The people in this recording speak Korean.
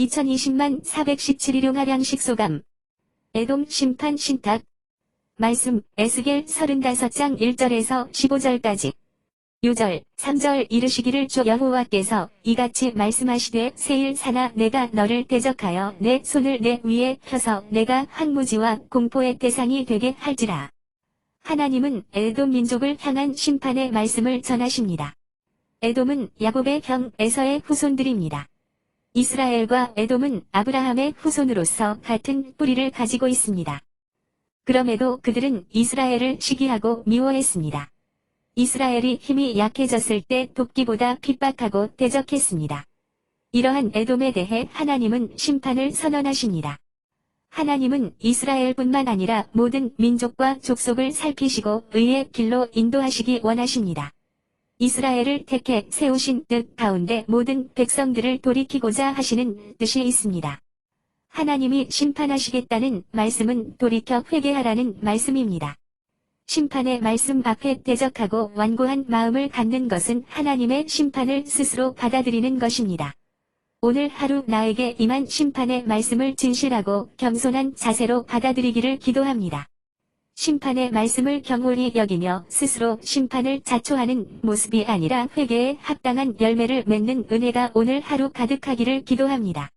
2020만 417일용 하량식 소감. 애돔 심판 신탁. 말씀 에스겔 35장 1절에서 15절까지. 요절 3절 이르시기를 주 여호와께서 이같이 말씀하시되 세일 사나 내가 너를 대적하여 내 손을 내 위에 펴서 내가 항무지와 공포의 대상이 되게 할지라. 하나님은 에돔 민족을 향한 심판의 말씀을 전하십니다. 에돔은 야곱의 형 에서의 후손들입니다. 이스라엘과 에돔은 아브라함의 후손으로서 같은 뿌리를 가지고 있습니다. 그럼에도 그들은 이스라엘을 시기하고 미워했습니다. 이스라엘이 힘이 약해졌을 때 돕기보다 핍박하고 대적했습니다. 이러한 에돔에 대해 하나님은 심판을 선언하십니다. 하나님은 이스라엘뿐만 아니라 모든 민족과 족속을 살피시고 의의 길로 인도하시기 원하십니다. 이스라엘을 택해 세우신 뜻 가운데 모든 백성들을 돌이키고자 하시는 뜻이 있습니다. 하나님이 심판하시겠다는 말씀은 돌이켜 회개하라는 말씀입니다. 심판의 말씀 앞에 대적하고 완고한 마음을 갖는 것은 하나님의 심판을 스스로 받아들이는 것입니다. 오늘 하루 나에게 임한 심판의 말씀을 진실하고 겸손한 자세로 받아들이기를 기도합니다. 심판의 말씀을 경홀히 여기며 스스로 심판을 자초하는 모습이 아니라 회개에 합당한 열매를 맺는 은혜가 오늘 하루 가득하기를 기도합니다.